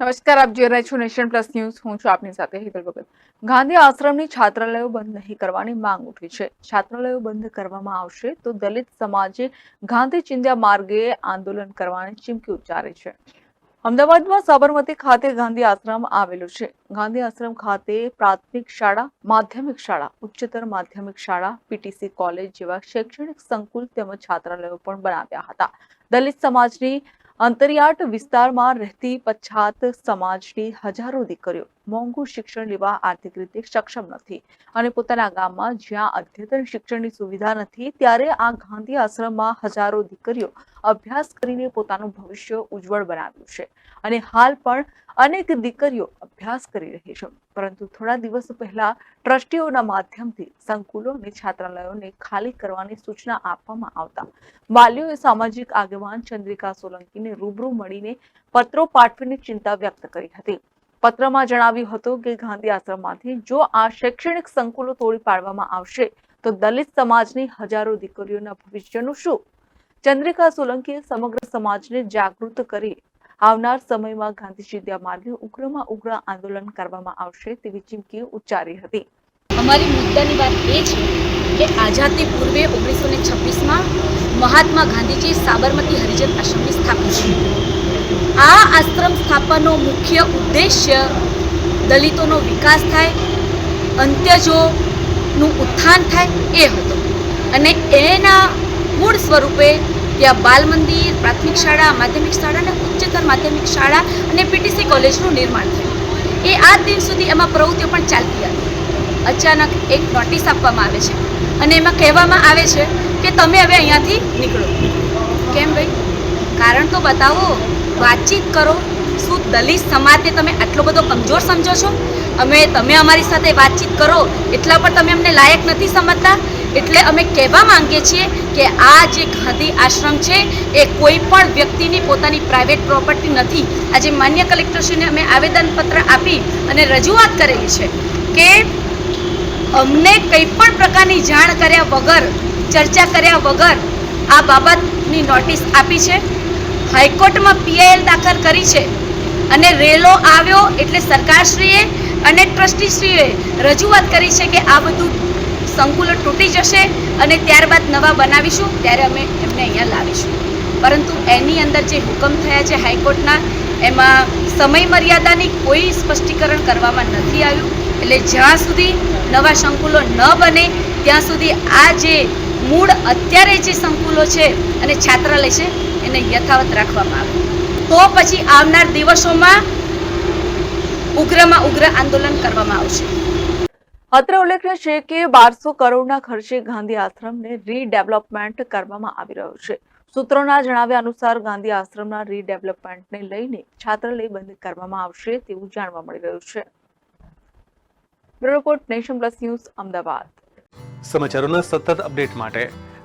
નમસ્કાર, આપ જોઈ રહ્યા છો નેશન પ્લસ ન્યૂઝ. હું છું આપની સાથે હિતલ ભગત. ગાંધી આશ્રમની છાત્રાલયો બંધ નહીં કરવાની માંગ ઉઠી છે. છાત્રાલયો બંધ કરવામાં આવશે તો દલિત સમાજે ગાંધી ચિંધ્યા માર્ગે આંદોલન કરવાની ચીમકી ઉચ્ચારી છે. અમદાવાદમાં સાબરમતી ખાતે ગાંધી આશ્રમ આવેલું છે. ગાંધી આશ્રમ ખાતે પ્રાથમિક શાળા, માધ્યમિક શાળા, ઉચ્ચતર માધ્યમિક શાળા પીટીસી કોલેજ જેવા શૈક્ષણિક સંકુલ તેમજ છાત્રાલયો પણ બનાવ્યા હતા. દલિત સમાજની અંતરિયાળ વિસ્તારમાં રહેતી પછાત સમાજની હજારો દીકરીઓ મોંઘું શિક્ષણ લેવા આર્થિક રીતે સક્ષમ નથી. અને પોતાના ગામમાં જ્યાં અદ્યતન શિક્ષણની સુવિધા નથી, ત્યારે આ ગાંધી આશ્રમમાં હજારો દીકરીઓ અભ્યાસ કરીને પોતાનું ભવિષ્ય ઉજ્જવળ બનાવ્યું છે. અને હાલ પણ અનેક દીકરીઓ અભ્યાસ કરી રહી છે. પરંતુ થોડા દિવસ પહેલા ટ્રસ્ટીઓના માધ્યમથી સંકુલો અને છાત્રાલયોને ખાલી કરવાની સૂચના આપવામાં આવતા. વાલીઓએ સામાજિક આગેવાન ચંદ્રિકા સોલંકીને રૂબરૂ મળીને પત્રો પાઠવીને ચિંતા વ્યક્ત કરી હતી. પત્રમાં જણાવ્યું હતું કે ગાંધી આશ્રમમાંથી જો આ શૈક્ષણિક સંકુલો તોડી પાડવામાં આવશે, તો દલિત સમાજની હજારો દીકરીઓના ભવિષ્યનું શું? ચંદ્રિકા સોલંકીએ સમગ્ર સમાજને જાગૃત કરી આવનાર સમયમાં ગાંધીજી ચિંધ્યા માર્ગે ઉગ્રમાં ઉગ્ર આંદોલન કરવામાં આવશે તેવી ચીમકી ઉચ્ચારી હતી. અમારી મુદ્દાની વાત એ છે કે આઝાદી પૂર્વે ઓગણીસો ને છવ્વીસમાં મહાત્મા ગાંધીજી સાબરમતી હરિજન આશ્રમની કરી આ આશ્રમ સ્થાપનનો મુખ્ય ઉદ્દેશ્ય દલિતોનો વિકાસ થાય, અંત્યજોનું ઉત્થાન થાય એ હતો. અને એના મૂળ સ્વરૂપે ત્યાં બાલ મંદિર, પ્રાથમિક શાળા, માધ્યમિક શાળા અને ઉચ્ચતર માધ્યમિક શાળા અને પીટીસી કોલેજનું નિર્માણ થયું. એ આ દિન સુધી એમાં પ્રવૃત્તિઓ પણ ચાલતી હતી. અચાનક એક નોટિસ આપવામાં આવે છે અને એમાં કહેવામાં આવે છે કે તમે હવે અહીંયાથી નીકળો. કેમ ભાઈ? કારણ તો બતાવો, વાતચીત કરો. શું દલિત સમાજને તમે આટલો બધો કમજોર સમજો છો? અમે, તમે અમારી સાથે વાતચીત કરો, એટલા પર તમે અમને લાયક નથી સમજતા? એટલે અમે કહેવા માંગીએ છીએ કે આ જે ગાંધી આશ્રમ છે, એ કોઈ પણ વ્યક્તિની પોતાની પ્રાઇવેટ પ્રોપર્ટી નથી. આજે માન્ય કલેક્ટરશ્રીને અમે આવેદનપત્ર આપી અને રજૂઆત કરેલી છે કે અમને કંઈ પણ પ્રકારની જાણ કર્યા વગર, ચર્ચા કર્યા વગર આ બાબતની નોટિસ આપી છે. હાઈકોર્ટમાં પીઆઈએલ દાખલ કરી છે. અને રેલો આવ્યો એટલે સરકારશ્રીએ અને ટ્રસ્ટીશ્રીએ રજૂઆત કરી છે કે આ બધું સંકુલો તૂટી જશે અને ત્યારબાદ નવા બનાવીશું, ત્યારે અમે એમને અહીંયા લાવીશું. પરંતુ એની અંદર જે હુકમ થયા છે હાઈકોર્ટના, એમાં સમય મર્યાદાની કોઈ સ્પષ્ટીકરણ કરવામાં નથી આવ્યું. એટલે જ્યાં સુધી નવા સંકુલો ન બને, ત્યાં સુધી આ જે મૂળ અત્યારે જે સંકુલો છે અને છાત્રાલય છે એને યથાવત રાખવામાં આવે. તો પછી આવનાર દિવસોમાં ઉગ્રમાં ઉગ્ર આંદોલન કરવામાં આવશે. અત્રે ઉલ્લેખનીય છે કે બારસો કરોડના ખર્ચે ગાંધી આશ્રમને રીડેવલપમેન્ટ કરવામાં આવી રહ્યો છે. સૂત્રોના જણાવ્યા અનુસાર ગાંધી આશ્રમના રીડેવલપમેન્ટને લઈને છાત્રાલય બંધ કરવામાં આવશે તેવું જાણવા મળી રહ્યું છે. Bureau report Nation Plus news Ahmedabad. સમાચારોના સતત અપડેટ માટે